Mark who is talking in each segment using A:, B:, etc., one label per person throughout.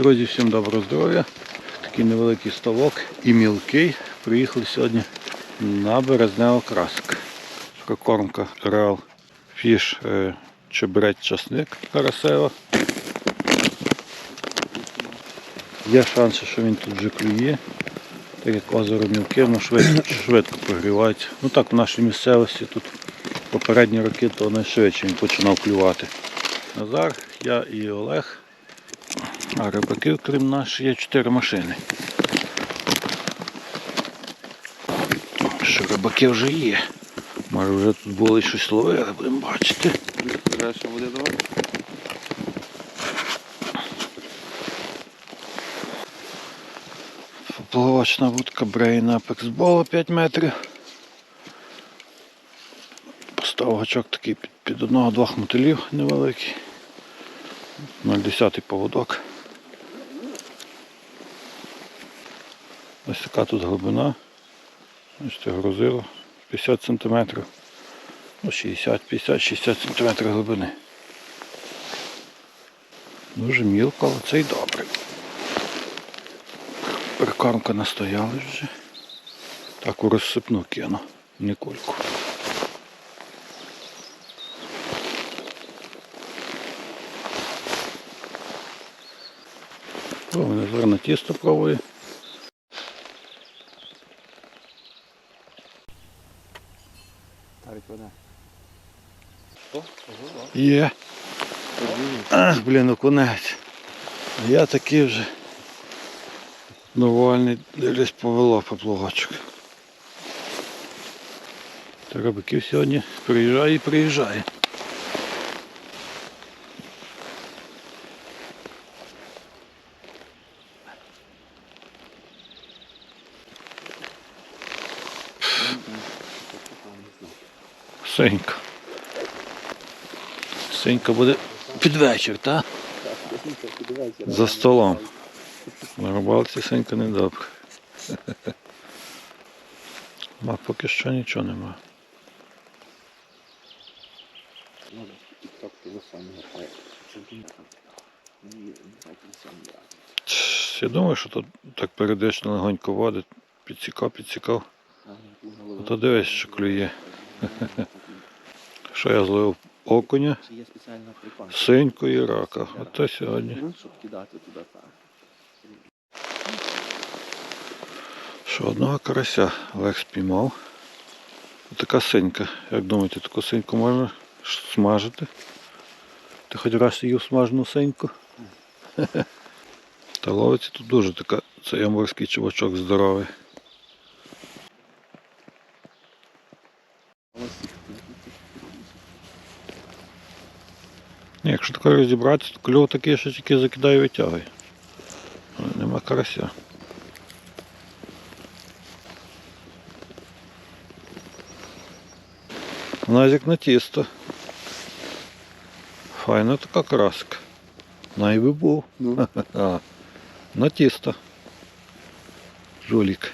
A: Друзі, всім доброго здоров'я. Такий невеликий ставок і мілкий. Приїхали сьогодні на березневий красик. Прикормка Реал Фіш е, чебрець часник карасева. Є шанси, що він тут вже клює. Так як озеро мілке, воно швидко, швидко прогрівається. Ну так, в нашій місцевості тут попередні роки то найшвидше він починав клювати. Назар, я і Олег. А рибаків, крім нас, є чотири машини. Що рибаки вже є. Може вже тут були щось ловили, будемо бачити.
B: Буде давати?
A: Поплавочна вудка Brain Apex Ball 5 метрів. Поставив гачок такий під, під одного-двох мотилів невеликий. 0,10 поводок. Ось така тут глибина. Бачите, грузило 50 см. Ну, 60, 50, 60 см глибини. Дуже мілко, але це й добре. Прикормка настоялась вже. Так у розсипну кину, не кульку. О, мене зерна тісто пробує.
B: Вода.
A: Є. Ах, блін, окунець. А Я такий вже довольний, дивлюсь повело поплавочок. Рибаків сьогодні приїжджає і приїжджає. Синька. Синька буде під вечір, так? За столом. На рибалці синька не. А поки що нічого нема. Я думаю, що тут так періодично легонько водить. Підсікав, підсікав. А то дивись, що клює. Що я зловив окуня, синьку і рака. Ото сьогодні.
B: Ну, щоб кидати туди так.
A: Що одного карася Олег спіймав. Така синька. Як думаєте, таку синьку можна смажити? Ти хоч раз їв смажену синьку? Та ловиться тут дуже така, це яморський чувачок здоровий. Якщо таке розібратися, то кльов такий, що тільки закидає і витягує. Але Нема карася. Вона як на тісто. Файна така краска. Най би був.
B: Ну.
A: А, на тісто. Жулік.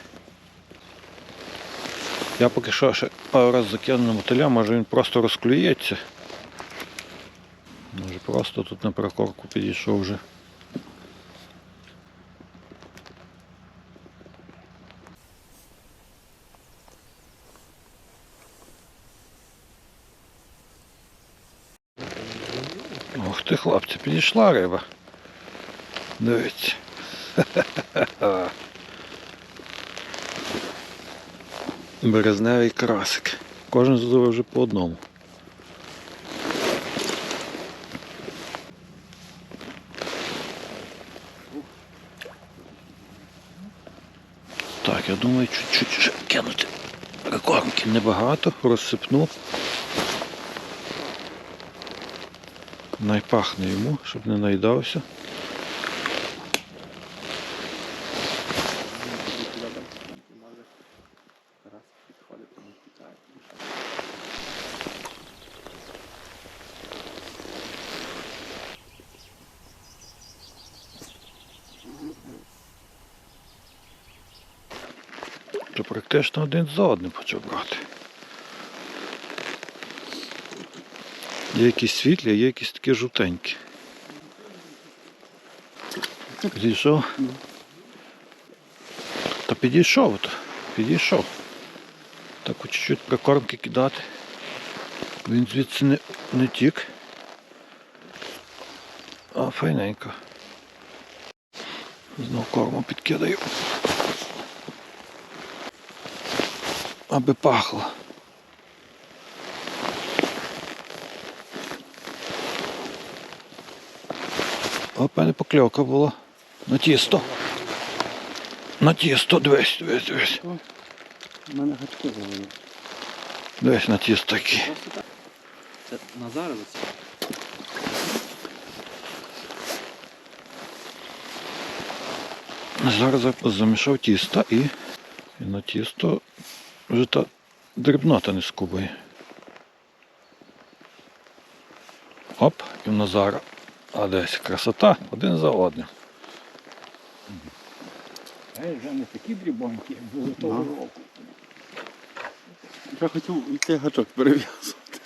A: Я поки що ще пару раз закину на мотиля, може він просто розклюється. Просто тут на прокорку підійшов вже. Ох ти, хлопці, підійшла риба. Дивіться. Березневий красик. Кожен зловив вже по одному. Я думаю, чуть-чуть кинути прикормки небагато, розсипну. Найпахне йому, щоб не наїдався. То практично один за одним почав брати. Є якісь світлі, а є якісь такі жовтенькі. Підійшов? Та підійшов, то. підійшов. Так от чуть-чуть прикормки кидати. Він звідси не, не тік. А файненько. Знов корму підкидаю. Аби пахло. Опа, не покльовка була. На тісто. На тісто, дивись, дивись, дивись.
B: У мене гачки завели.
A: Дивись на тісто такі.
B: Це Назаровець?
A: Зараз я замішав тісто і, і на тісто вже та дрібнота не скубає. Оп, і в Назара. А десь красота один за одним.
C: Е, вже не такі дрібонькі, як були того
B: Ну.
C: року.
B: Я хотів йти гачок перев'язувати.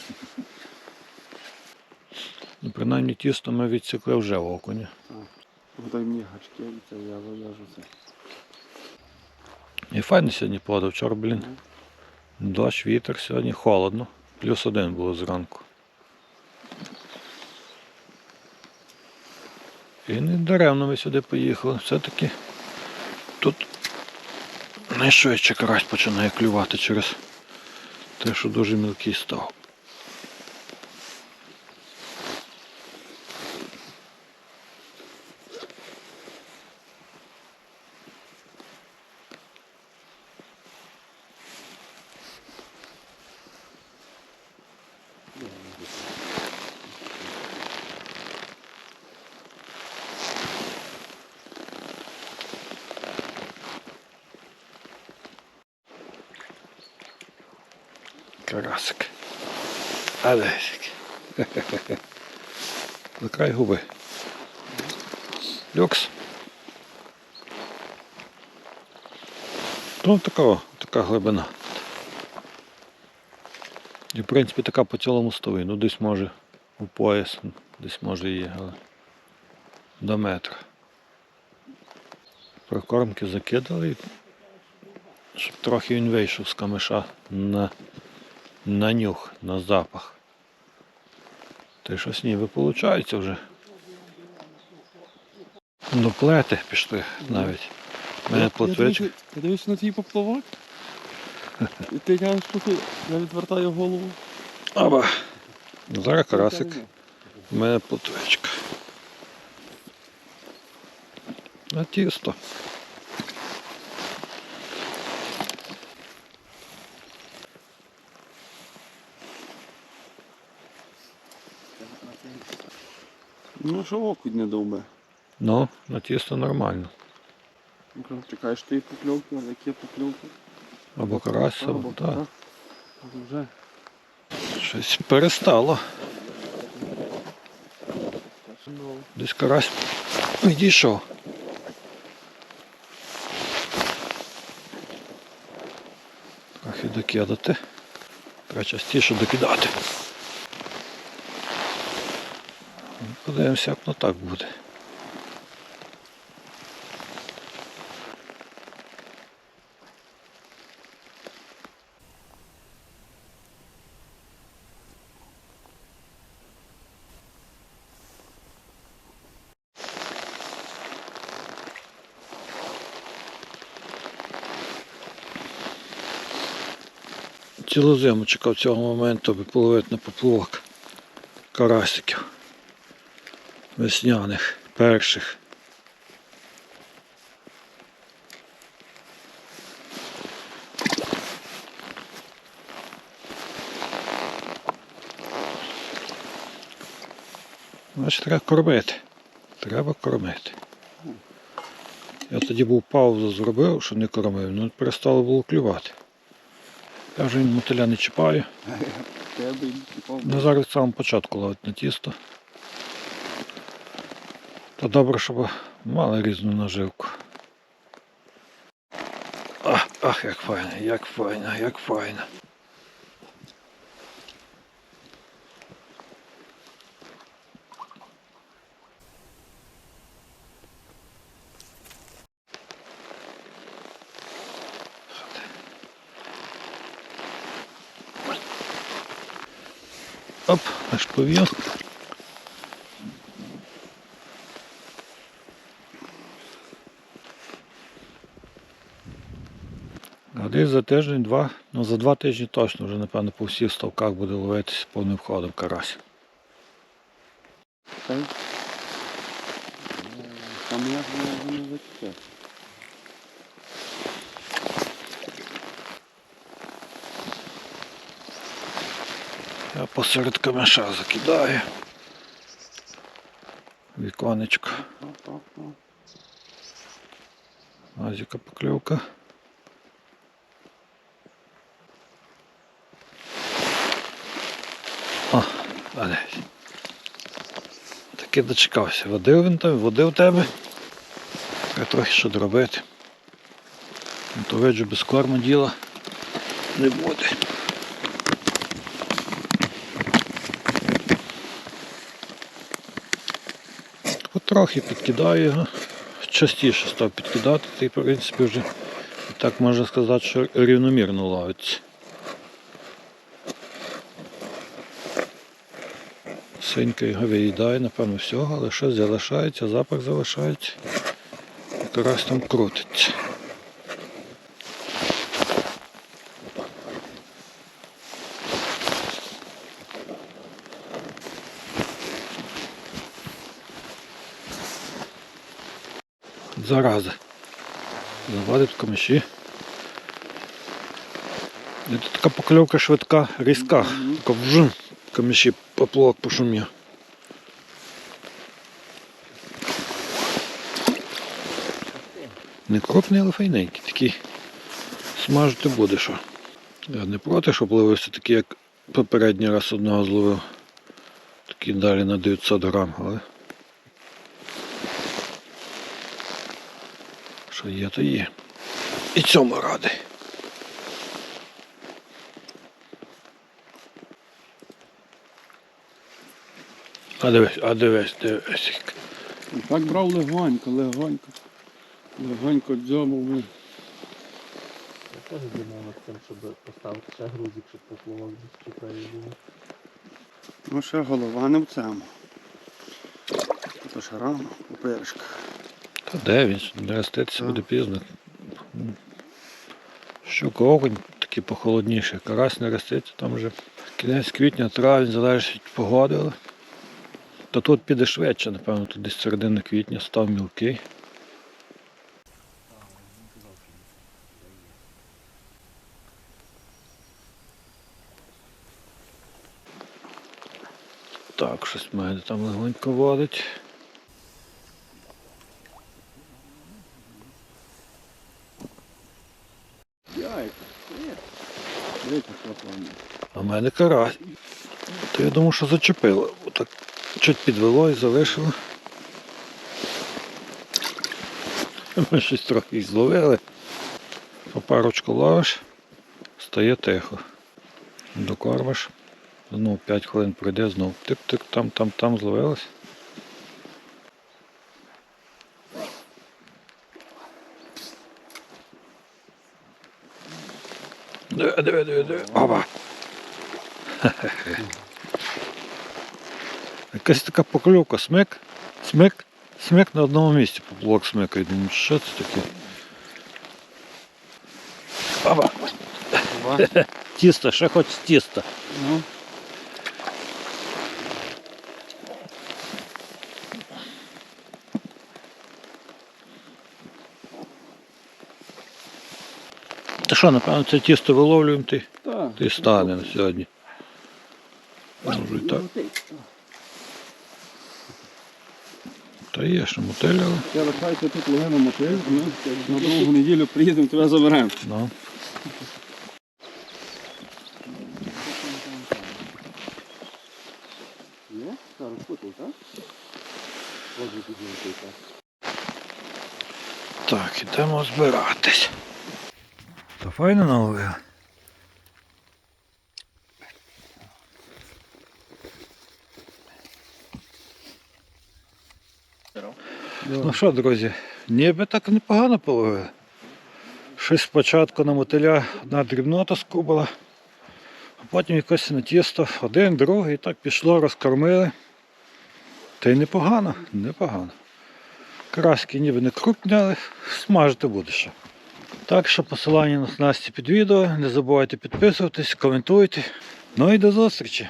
A: Ну, принаймні тісто ми відсікли вже в окуні.
B: Дай мені гачки, і це я зав'яжу це.
A: І файно сьогодні погода. Вчора, блін, дощ, вітер, сьогодні холодно. Плюс один було зранку. І не даремно ми сюди поїхали. Все-таки тут найшвидше карась починає клювати через те, що дуже мілкий став. Карасик. А десик. Закрай губи. Люкс. Ну, така, така глибина. І, в принципі, така по цілому стові. Ну, десь може у пояс, десь може є, але до метра. Прокормки закидали, щоб трохи він вийшов з камиша на, на нюх, на запах. Та й щось ніби виходить вже. До плети пішли навіть. У мене плотвичка.
B: Ти дивишся на твій поплавок? І ти що ти я відвертаю голову.
A: Аба. Зараз карасик. У мене плотвичка. На тісто.
B: Ну що окунь не довбе.
A: Ну, на тісто нормально.
B: Ну, Чекаєш тої покльовки, але які покльовки?
A: Або карась, або так.
B: Вже.
A: Щось перестало. Десь карась відійшов. Трохи докидати. Треба частіше докидати. Подивимося, як воно так буде. Цілу зиму чекав цього моменту, аби половити на поплавок карасиків. Весняних, перших. Значить, треба кормити. Треба кормити. Я тоді був паузу зробив, що не кормив, ну перестало було клювати. Я вже він мотиля не чіпаю. Ну, зараз самого початку ловить на тісто. То добре, щоб мали різну наживку. Ах, ах, як файно, як файно, як файно. Оп, аж пов'яз. За тиждень-два, ну за два тижні точно вже, напевно, по всіх ставках буде ловитися повним ходом карась.
B: Та Там як воно не.
A: Я посеред камеша закидаю. Віконечко. Азіка покльовка. О. Таки дочекався. Водив він там, води в тебе. Треба трохи що доробити. Ну, То виджу без корму діла не буде. Потрохи підкидаю його. Частіше став підкидати, та в принципі вже так можна сказати, що рівномірно ловиться. Синька його виїдає, напевно, всього, але щось залишається, запах залишається. Карась там крутиться. Зараза. Завадить комиші. І тут така покльовка швидка, різка. Така вжун, комиші поплавок пошумів. Не крупний, але файненький. Такий смажити буде що. Я не проти, щоб ловився такий, як попередній раз одного зловив. Такий далі на 900 грам, але. Що є, то є. І цьому радий. А дивись, а дивись, дивись.
B: Так брав легонько, легонько. Легонько дзьомав. ми.
D: Я теж думав над тим, щоб поставити ще грузик, щоб поплавок чекає було.
B: Ну ще голова не в цьому. То рано, поперечка.
A: Та де він? Не ростеться буде пізно. Щука окунь такі похолодніші. Карась не ростеться, там вже кінець квітня, травень, залежить від погоди. Та тут піде швидше, напевно, тут десь середина квітня став мілкий. Так, щось мене там легонько водить. А в мене карась. То я думав, що зачепило. Отак чуть підвело і залишило. Ми щось трохи зловили. По парочку ловиш, стає тихо. Докормиш. Знову 5 хвилин пройде, знову тик-тик, там, там, там зловилось. Диви, диви, диви, диви. Опа! Якась така покльовка, смик, смик, смик на одному місці поплавок смикає. Думаю, що це таке? Опа! Тісто, ще хоч тісто.
B: Ну,
A: Та що, напевно, це тісто виловлюємо ти,
B: так.
A: ти станемо сьогодні. Може і так. Та є ще мотель.
B: Я лишаюся тут легено мотив, ми на другу неділю приїдемо, тебе заберемо.
A: Ну.
B: Є? Зараз так? Підійти, так.
A: Так, ідемо збиратись. Та файно наловили. Ну що, друзі, ніби так непогано половили. Щось спочатку на мотиля одна дрібнота скубала, а потім якось на тісто, один, другий, і так пішло, розкормили. Та й непогано, непогано. Краски ніби не крупні, але смажити буде ще. Так що посилання на снасті під відео. Не забувайте підписуватись, коментуйте. Ну і до зустрічі!